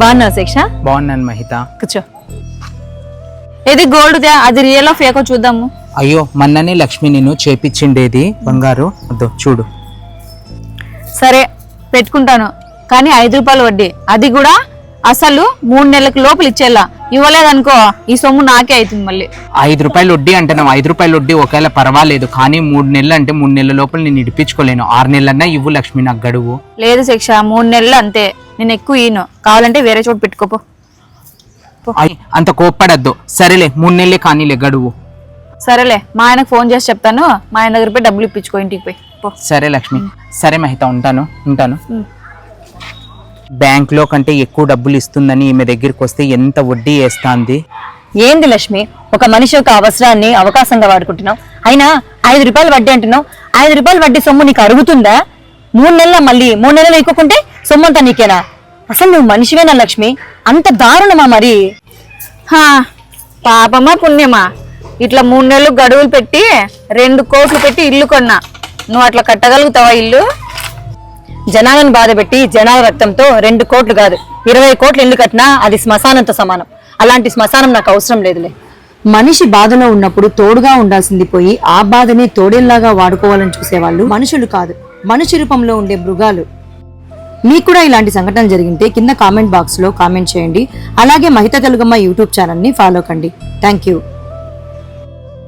బాగున్నావు శిక్ష? బాగున్నాను మహిత. కూర్చో. ఇది గోల్డ్ అది రియల్ ఫేకో చూద్దాము. అయ్యో మొన్ననే లక్ష్మి నేను చేపించిండేది. బంగారు వద్దు చూడు. సరే పెట్టుకుంటాను. కానీ ఐదు రూపాయలు వడ్డీ. అది కూడా అసలు మూడు నెలలకు లోపల ఇచ్చేలా. ఇవ్వలేదనుకో ఈ సొమ్ము నాకే అవుతుంది మళ్ళీ. ఐదు రూపాయలు వడ్డీ అంటున్నావు. ఐదు రూపాయలు వడ్డీ ఒకవేళ పర్వాలేదు కానీ మూడు నెలలు అంటే మూడు నెలల లోపల నేను ఇడిపించుకోలేను. ఆరు నెలలన్నా ఇవ్వు లక్ష్మి నాకు గడువు. లేదు శిక్ష మూడు నెలలు అంతే. నేను ఎక్కువ ఈను కావాలంటే వేరే చోటు పెట్టుకోపో. అంత కోప్పడద్దు. సరేలే మూడు నెలలే కానీలే గడువు. సరేలే మా ఆయనకు ఫోన్ చేసి చెప్తాను. మా ఆయన దగ్గర పోయి డబ్బులు ఇప్పించుకో ఇంటికి పోయి. పో. సరే లక్ష్మి. సరే మహిత ఉంటాను ఉంటాను. ఉమ్. బ్యాంక్లో కంటే ఎక్కువ డబ్బులు ఇస్తుందని ఈమె దగ్గరికి వస్తే ఎంత వడ్డీ వేస్తాంది? ఏంది లక్ష్మి? ఒక మనిషి యొక్క అవసరాన్ని అవకాశంగా వాడుకుంటున్నావు. అయినా ఐదు రూపాయలు వడ్డీ అంటున్నావు. ఐదు రూపాయలు వడ్డీ సొమ్ము నీకు అరుగుతుందా? మూడు నెలల మళ్ళీ మూడు నెలలు ఇవ్వకుంటే సొమ్ము అంతా నీకేనా? అసలు నువ్వు మనిషివేనా లక్ష్మి? అంత దారుణమా మరి? హా, పాపమా పుణ్యమా? ఇట్లా మూడు నెలలు గడువులు పెట్టి రెండు కోట్లు పెట్టి ఇల్లు కొన్నా. నువ్వు అట్లా కట్టగలుగుతావా ఇల్లు? జనాలను బాధపెట్టి జనాల రక్తంతో రెండు కోట్లు కాదు ఇరవై కోట్లు ఇల్లు కట్టినా అది శ్మశానంతో సమానం. అలాంటి శ్మశానం నాకు అవసరం లేదులే. మనిషి బాధలో ఉన్నప్పుడు తోడుగా ఉండాల్సింది పోయి ఆ బాధని తోడేల్లాగా వాడుకోవాలని చూసేవాళ్ళు మనుషులు కాదు. మనిషి రూపంలో ఉండే మృగాలు. మీకు కూడా ఇలాంటి సంఘటన జరిగింటే కింద కామెంట్ బాక్స్లో కామెంట్ చేయండి. అలాగే మహిత తెలుగమ్మ యూట్యూబ్ ఛానల్ని ఫాలో కండి. Thank you